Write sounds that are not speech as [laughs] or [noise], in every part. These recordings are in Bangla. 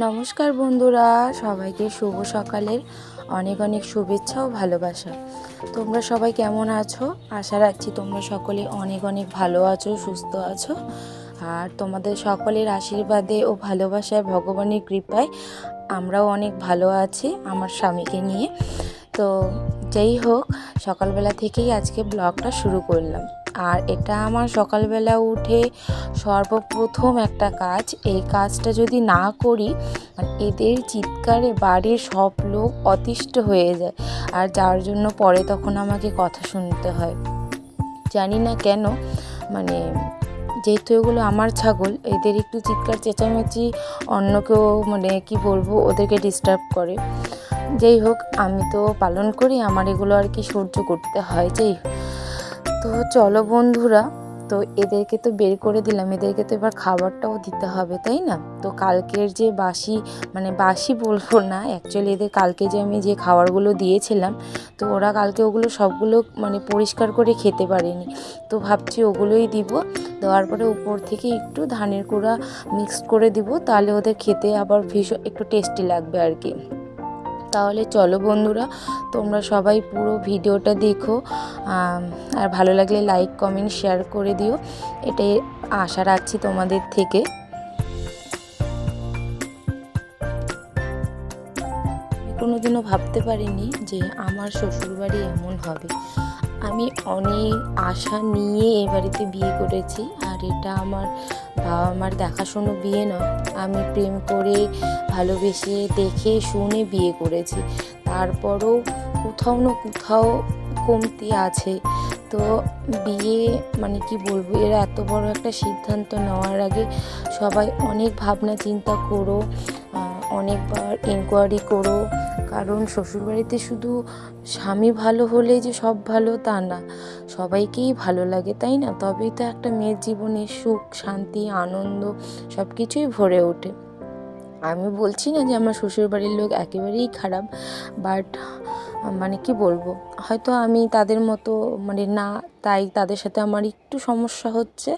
নমস্কার বন্ধুরা, সবাইকে শুভ সকালের অনেক অনেক শুভেচ্ছা ও ভালোবাসা। তোমরা সবাই কেমন আছো? আশা রাখছি তোমরা সকলে অনেক অনেক ভালো আছো, সুস্থ আছো। আর তোমাদের সকলের আশীর্বাদে ও ভালোবাসায়, ভগবানের কৃপায় আমরাও অনেক ভালো আছি, আমার স্বামীকে নিয়ে। তো যেই হোক, সকালবেলা থেকেই আজকে ব্লগটা শুরু করলাম। আর এটা আমার সকালবেলা উঠে সর্বপ্রথম একটা কাজ। এই কাজটা যদি না করি মানে এদের চিৎকারে বাড়ির সব লোক অতিষ্ঠ হয়ে যায়। আর যার জন্য পরে তখন আমাকে কথা শুনতে হয়। জানি না কেন মানে যেহেতু এগুলো আমার ছাগল, এদের একটু চিৎকার, চেঁচামেচি অন্য কেউ মানে কি বলব, ওদেরকে ডিস্টার্ব করে। যাই হোক, আমি তো পালন করি, আমার এগুলো আর কি সহ্য করতে হয়। যেই তো চলো বন্ধুরা, তো এদেরকে তো বের করে দিলাম। এদেরকে তো এবার খাবারটাও দিতে হবে, তাই না? তো কালকের যে বাসি মানে বাসি বলব না অ্যাকচুয়ালি এদের কালকে যে আমি যে খাবারগুলো দিয়েছিলাম, তো ওরা কালকে ওগুলো সবগুলো মানে পরিষ্কার করে খেতে পারেনি। তো ভাবছি ওগুলোই দিব, দেওয়ার পরে উপর থেকে একটু ধানের কুড়া মিক্সড করে দিব, তাহলে ওদের খেতে আবার ভীষণ, একটু টেস্টি লাগবে আর কি। তাহলে চলো বন্ধুরা, তোমরা সবাই পুরো ভিডিওটা দেখো। আর ভালো লাগলে লাইক কমেন্ট শেয়ার করে দিও। এটাই আশা রাখছি তোমাদের থেকে। কোনোদিনও ভাবতে পারিনি যে আমার শ্বশুরবাড়ি এমন হবে। আমি অনেক আশা নিয়ে এ বাড়িতে বিয়ে করেছি এটা আমার বাবা মার দেখাশুনো বিয়ে নয় আমি প্রেম করে ভালোবেসে, দেখে, শুনে বিয়ে করেছি। তারপরও কোথাও না কোথাও কমতি আছে। তো বিয়ে মানে কি বলব, এর এত বড় একটা সিদ্ধান্ত নেওয়ার আগে সবাই অনেক ভাবনা চিন্তা করো। অনেকবার ইনকোয়ারি করো, কারণ শ্বশুরবাড়িতে শুধু স্বামী ভালো হলে যে সব ভালো তা না, সবাইকেই ভালো লাগে, তাই না? তবেই তো একটা মেয়ের জীবনে সুখ, শান্তি, আনন্দ সব কিছুই ভরে ওঠে। আমি বলছি না যে আমার শ্বশুরবাড়ির লোক একেবারেই খারাপ বাট মানে কি বলব? হয়তো আমি তাদের মতো মানে না, তাই তাদের সাথে আমার একটু সমস্যা হচ্ছে।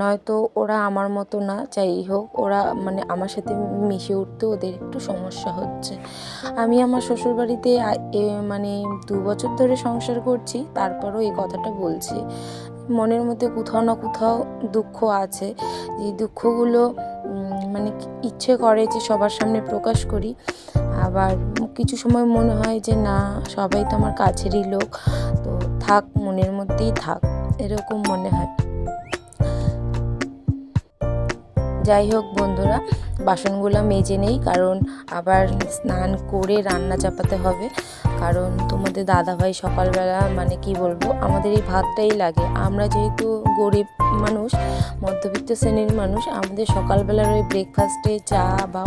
নয়তো ওরা আমার মতো না, যাই হোক, ওরা মানে আমার সাথে মিশে উঠতে ওদের একটু সমস্যা হচ্ছে। আমি আমার শ্বশুরবাড়িতে মানে দু বছর ধরে সংসার করছি, তারপরও এই কথাটা বলছি। মনের মধ্যে কোথাও না কোথাও দুঃখ আছে। এই দুঃখগুলো মানে ইচ্ছে করে যে সবার সামনে প্রকাশ করি। আবার কিছু সময় মনে হয় যে, না, সবাই তো আমার কাছেরই লোক, তো থাক, মনের মধ্যেই থাক। এরকম মনে হয়। যাই হোক বন্ধুরা বাসনগুলো মেজে নেই, কারণ আবার স্নান করে রান্না চাপাতে হবে। কারণ তোমাদের দাদাভাই সকালবেলা মানে কি বলব, আমাদের এই ভাতটাই লাগে। আমরা যেহেতু গরিব মানুষ, মধ্যবিত্ত শ্রেণির মানুষ, আমাদের সকালবেলার ওই ব্রেকফাস্টে চা বা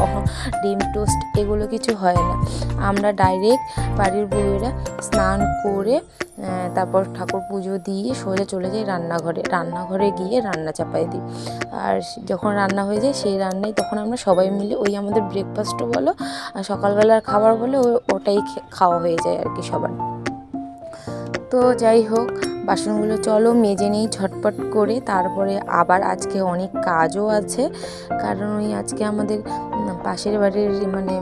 ডিম টোস্ট এগুলো কিছু হয় না। আমরা ডাইরেক্ট বাড়ির বউয়েরা স্নান করে তারপর ঠাকুর পুজো দিয়ে সোজা চলে যাই রান্নাঘরে। রান্নাঘরে গিয়ে রান্না চাপাই দিই। আর যখন রান্না হয়ে যায়, সেই রান্নাই তখন আমরা সবাই মিলে ওই আমাদের ব্রেকফাস্টও বলো, আর সকালবেলার খাবার বলে ওটাই খাওয়া হয়ে যায় আর কি সবার। তো যাই হোক, বাসনগুলো চলো মেজে নেই, ঝটপট করে। তারপরে আবার আজকে অনেক কাজও আছে। কারণ ওই আজকে আমাদের পাশের বাড়ির মানে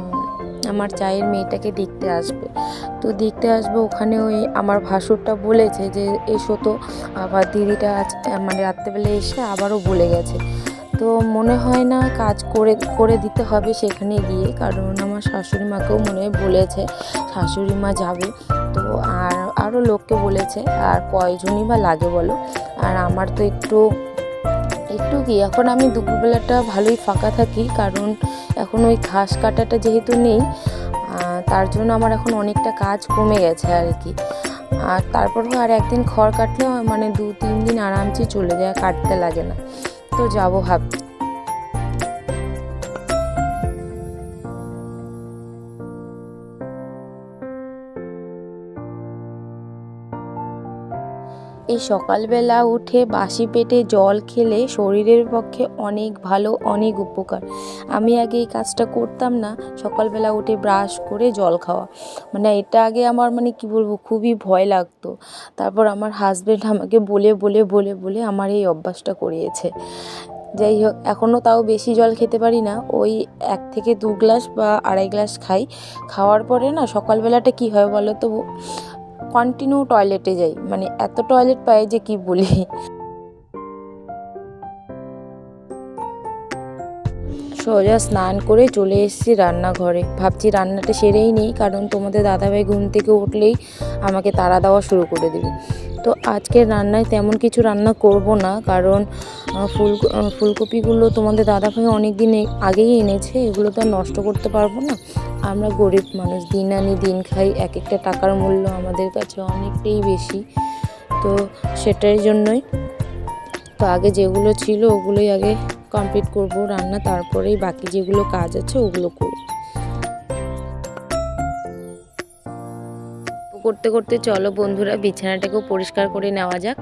আমার চায়ের মেয়েটাকে দেখতে আসবে। তো দেখতে আসবে ওখানে ওই আমার ভাসুরটা বলেছে যে, এসো তো। আবার দিদিটা আজ মানে রাত্রেবেলা এসে আবারও বলে গেছে। তো মনে হয় না কাজ করে করে দিতে হবে সেখানে গিয়ে, কারণ আমার শাশুড়ি মাকেও মনে হয় বলেছে, শাশুড়ি মা যাবে। তো আর আরও লোককে বলেছে, আর কয়জনই বা লাগে বলো? আর আমার তো একটু একটু কি, এখন আমি দুপুরবেলাটা ভালোই ফাঁকা থাকি, কারণ এখন ওই ঘাস কাটাটা যেহেতু নেই তার জন্য আমার এখন অনেকটা কাজ কমে গেছে আর কি। আর তারপরেও আর একদিন খড় কাটলেও মানে দু তিন দিন আরামসে চলে যায়, কাটতে লাগে না। তো যাব ভাব এই সকালবেলা উঠে বাসি পেটে জল খেলে শরীরের পক্ষে অনেক ভালো, অনেক উপকার। আমি আগে এই কাজটা করতাম না, সকালবেলা উঠে ব্রাশ করে জল খাওয়া। মানে এটা আগে আমার মানে কি বলব, খুবই ভয় লাগতো। তারপর আমার হাজবেন্ড আমাকে বলে বলে বলে বলে আমার এই অভ্যাসটা করিয়েছে। যাই হোক এখনও তাও বেশি জল খেতে পারি না। ওই এক থেকে দু গ্লাস বা আড়াই গ্লাস খাই। খাওয়ার পরে না সকালবেলাটা কি হয় বলো তো কন্টিনিউ টয়লেটে যাই। মানে এত টয়লেট পাই যে কি বলি? সোজা স্নান করে চলে এসেছি রান্নাঘরে। ভাবছি রান্নাটা সেরেই নেই, কারণ তোমাদের দাদাভাই ঘুম থেকে উঠলেই আমাকে তাড়া দেওয়া শুরু করে দেবে। তো আজকের রান্নায় তেমন কিছু রান্না করব না, কারণ ফুল ফুলকপিগুলো তোমাদের দাদাভাই অনেক দিন আগেই এনেছে, এগুলো তো নষ্ট করতে পারব না। আমরা গরিব মানুষ, দিন আনি, দিন খাই এক একটা টাকার মূল্য আমাদের কাছে অনেকটাই বেশি। তো সেটার জন্যই, তো আগে যেগুলো ছিল ওগুলোই আগে কমপ্লিট করব রান্না, তারপরেই বাকি যেগুলো কাজ আছে ওগুলো করব। করতে করতে চলো বন্ধুরা, বিছানাটাকেও পরিষ্কার করে নেওয়া যাক।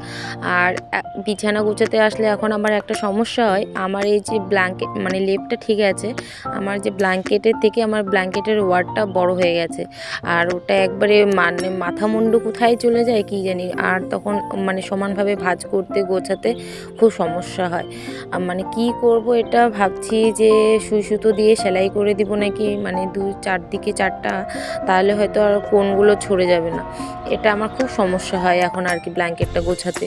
আর বিছানা গুছাতে আসলে এখন আমার একটা সমস্যা হয়। আমার এই যে ব্ল্যাঙ্কেট মানে লেপটা ঠিক আছে, আমার যে ব্ল্যাঙ্কেটের থেকে আমার ব্ল্যাঙ্কেটের ওয়ার্ডটা বড় হয়ে গেছে। আর ওটা একবারে মানে মাথা মুন্ডু কোথায় চলে যায় কি জানি, আর তখন মানে সমানভাবে ভাজ করতে গোছাতে খুব সমস্যা হয়। মানে কি করব এটা ভাবছি যে সুই সুতো দিয়ে সেলাই করে দিব নাকি মানে দু, চারদিকে চারটা, তাহলে হয়তো আর কোনগুলো ছড়ে যাবে না। এটা আমার খুব সমস্যা হয় এখন আর কি ব্ল্যাঙ্কেটটা গোছাতে।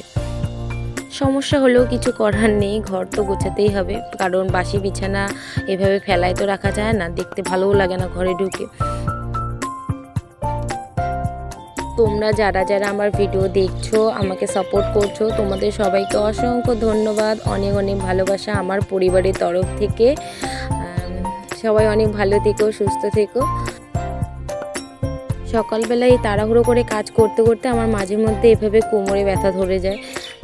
সমস্যা হলেও কিছু করার নেই, ঘর তো গোছাতেই হবে। কারণ বাসি বিছানা এভাবে ফেলায় তো রাখা যায় না, দেখতে ভালোও লাগে না ঘরে ঢুকে। তোমরা যারা যারা আমার ভিডিও দেখছ, আমাকে সাপোর্ট করছ, তোমাদের সবাইকে অসংখ্য ধন্যবাদ। অনেক অনেক ভালোবাসা আমার পরিবারের তরফ থেকে। সবাই অনেক ভালো থেকো, সুস্থ থেকো। সকালবেলায় এই তাড়াহুড়ো করে কাজ করতে করতে আমার মাঝে মধ্যে এভাবে কোমরে ব্যথা ধরে যায়।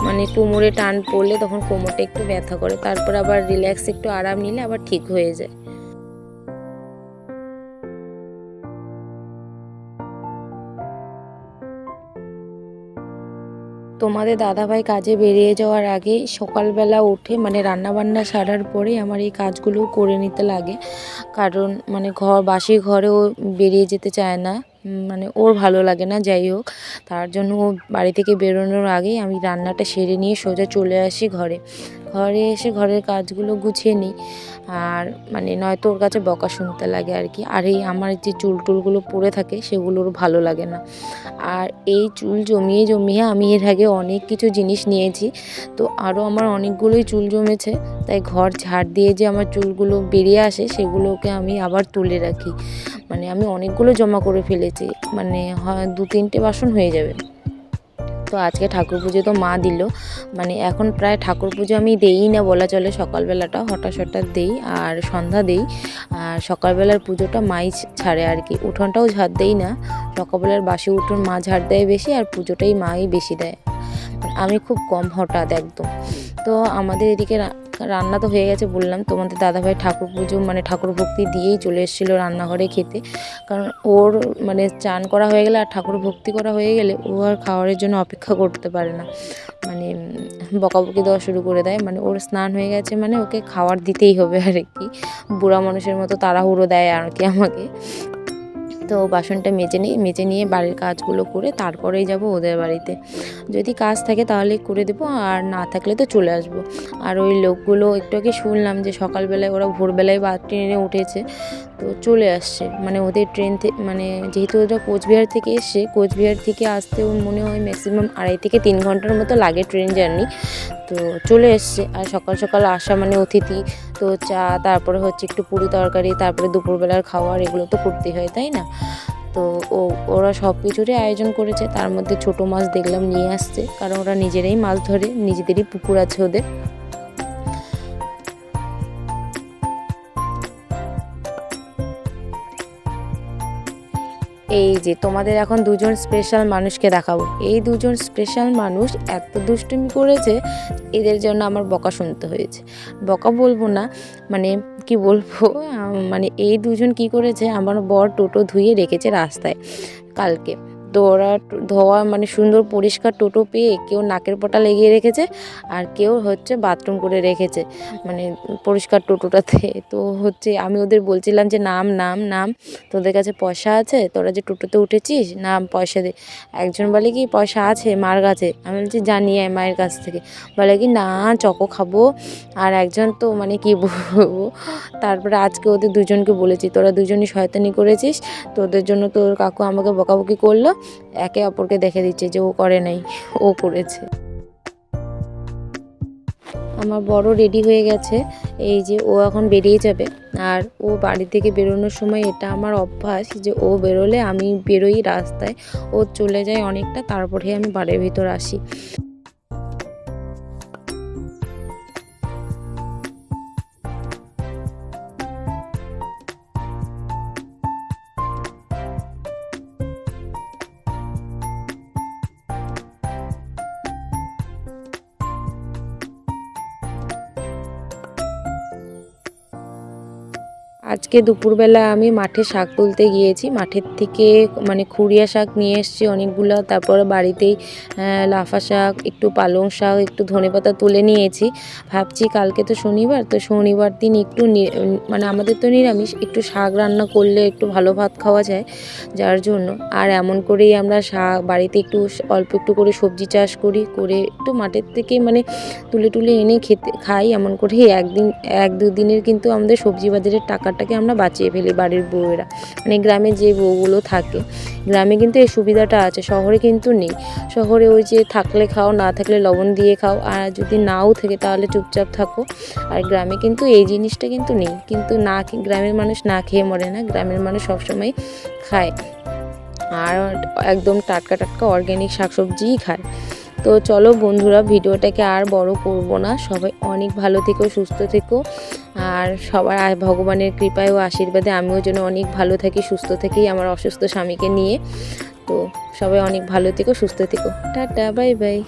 মানে কোমরে টান পড়লে তখন কোমরটা একটু ব্যথা করে, তারপর আবার রিল্যাক্স একটু আরাম নিলে আবার ঠিক হয়ে যায়। তোমাদের দাদাভাই কাজে বেরিয়ে যাওয়ার আগে সকালবেলা উঠে মানে রান্না বান্না সারার পরে আমার এই কাজগুলো করে নিতে লাগে। কারণ মানে ঘর, বাসি ঘরেও বেরিয়ে যেতে চায় না। মানে ওর ভালো লাগে না, যাই হোক। তার জন্য ও বাড়ি থেকে বেরোনোর আগেই আমি রান্নাটা সেরে নিয়ে সোজা চলে আসি ঘরে। ঘরে এসে ঘরের কাজগুলো গুছিয়ে নিই। আর মানে নয়তো ওর কাছে বকা শুনতে লাগে আর কি। আর এই আমার যে চুল টুলগুলো পড়ে থাকে সেগুলো ওর ভালো লাগে না। আর এই চুল জমিয়ে জমিয়ে আমি এর আগে অনেক কিছু জিনিস নিয়েছি। তো আরও আমার অনেকগুলোই চুল জমেছে। তাই ঘর ঝাড় দিয়ে যে আমার চুলগুলো বেরিয়ে আসে, সেগুলোকে আমি আবার তুলে রাখি। মানে আমি অনেকগুলো জমা করে ফেলেছি মানে হয় দু তিনটে বাসন হয়ে যাবে। তো আজকে ঠাকুর পুজো তো মা দিল মানে এখন প্রায় ঠাকুর পুজো আমি দেই না বলা চলে, সকালবেলাটা হঠাৎ হঠাৎ দেই আর সন্ধ্যা দেই। আর সকালবেলার পুজোটা মাই ছাড়ে আর কি, উঠোনটাও ঝাড় দেই না, সকালবেলার বাসি উঠোন মা ঝাড় দেয় বেশি আর পুজোটাই মাই বেশি দেয়। আমি খুব কম হঠাৎ একদম। তো আমাদের এদিকে রান্না তো হয়ে গেছে বললাম, তোমাদের দাদাভাই ঠাকুর পুজো মানে ঠাকুর ভক্তি দিয়েই চলে এসেছিল রান্নাঘরে খেতে। কারণ ওর মানে চান করা হয়ে গেলে আর ঠাকুর ভক্তি করা হয়ে গেলে ও আর খাওয়ারের জন্য অপেক্ষা করতে পারে না। মানে বকাবকি দেওয়া শুরু করে দেয়। মানে ওর স্নান হয়ে গেছে মানে ওকে খাওয়ার দিতেই হবে আর কি। বুড়া মানুষের মতো তাড়াহুড়ো দেয় আর কি আমাকে। তো বাসনটা মেজে নিই, মেজে নিয়ে বাড়ির কাজগুলো করে তারপরেই যাব ওদের বাড়িতে। যদি কাজ থাকে তাহলে করে দেবো, আর না থাকলে তো চলে আসব। আর ওই লোকগুলো একটু আগে শুনলাম যে সকালবেলায় ওরা ভোরবেলায় বা নিয়ে উঠেছে তো চলে আসছে। মানে ওদের ট্রেন থেকে মানে যেহেতু ওরা কোচবিহার থেকে এসছে, কোচবিহার থেকে আসতে ওর মনে হয় ম্যাক্সিমাম আড়াই থেকে তিন ঘণ্টার মতো লাগে ট্রেন জার্নি তো চলে এসছে আর সকাল সকাল আসা মানে অতিথি, তো চা, তারপরে হচ্ছে একটু পুরি তরকারি, তারপরে দুপুরবেলার খাওয়ার, এগুলো তো করতেই হয়, তাই না? তো ও, ওরা সব কিছুরই আয়োজন করেছে। তার মধ্যে ছোট মাছ দেখলাম নিয়ে আসছে, কারণ ওরা নিজেরাই মাছ ধরে, নিজেদেরই পুকুর আছে ওদের। এই যে তোমাদের এখন দুজন স্পেশাল মানুষকে দেখাবো। এই দুজন স্পেশাল মানুষ এত দুষ্টুমি করেছে, এদের জন্য আমার বকা শুনতে হয়েছে। বকা বলব না মানে কি বলব মানে এই দুজন কি করেছে, আমার বর টোটো ধুয়ে রেখেছে রাস্তায় কালকে। ওরা ধোয়া মানে সুন্দর পরিষ্কার টোটো পেয়ে কেউ নাকের পটা লেগিয়ে রেখেছে আর কেউ হচ্ছে বাথরুম করে রেখেছে মানে পরিষ্কার টোটোটাতে। [laughs] তো হচ্ছে আমি ওদের বলছিলাম যে, নাম নাম নাম, তোদের কাছে পয়সা আছে, তোরা যে টোটোতে উঠেছিস, নাম, পয়সা দে। একজন বলে কি, পয়সা আছে, মার কাছে। আমি বলছি, জানি আয় মায়ের কাছ থেকে। বলে কি, না, চকো খাব। আর একজন তো মানে কি বলব, তারপরে আজকে ওদের দুজনকে বলেছি, তোরা দুজনই শয়তানি করেছিস, তোদের জন্য তোর কাকু আমাকে বকাবকি করল। একে অপরকে দেখে দিচ্ছে যে ও করে নাই, ও করেছে। আমার বড় রেডি হয়ে গেছে, এই যে ও এখন বেরিয়ে যাবে। আর ও বাড়ি থেকে বেরোনোর সময় এটা আমার অভ্যাস যে ও বেরোলে আমি বেরোই রাস্তায়, ও চলে যায় অনেকটা তারপরে আমি বাড়ির ভিতর আসি। আজকে দুপুরবেলা আমি মাঠে শাক তুলতে গিয়েছি। মাঠের থেকে মানে খুঁড়িয়া শাক নিয়ে এসেছি অনেকগুলো। তারপরে বাড়িতেই লাফা শাক, একটু পালং শাক, একটু ধনেপাতা তুলে নিয়েছি। ভাবছি কালকে তো শনিবার তো শনিবার দিন একটু মানে আমাদের তো নিরামিষ, একটু শাক রান্না করলে একটু ভালো ভাত খাওয়া যায় যার জন্য। আর এমন করেই আমরা শাক বাড়িতে একটু অল্প একটু করে সবজি চাষ করি, করে একটু মাঠের থেকে মানে তুলে তুলে এনে খেতে, খাই। এমন করে একদিন, এক দুদিনের কিন্তু আমাদের সবজি বাজারের টাকাটাকে আমরা বাঁচিয়ে ফেলি বাড়ির বউয়েরা। মানে গ্রামে যে বউগুলো থাকে, গ্রামে কিন্তু এই সুবিধাটা আছে, শহরে কিন্তু নেই। শহরে ওই যে থাকলে খাও, না থাকলে লবণ দিয়ে খাও, আর যদি নাও থাকে তাহলে চুপচাপ থাকো। আর গ্রামে কিন্তু এই জিনিসটা কিন্তু নেই। কিন্তু না গ্রামের মানুষ না খেয়ে মরে না, গ্রামের মানুষ সবসময় খায়। আর একদম টাটকা টাটকা অর্গ্যানিক শাকসবজিই খায়। তো চলো বন্ধুরা, ভিডিওটাকে আর বড় করব না। সবাই অনেক ভালো থেকো, সুস্থ থেকো। আর সবার ভগবানের কৃপায় ও আশীর্বাদে আমিও যেন অনেক ভালো থাকি, সুস্থ থাকি আমার অসুস্থ স্বামীকে নিয়ে। তো সবাই অনেক ভালো থেকো, সুস্থ থেকো। Tata, bye bye.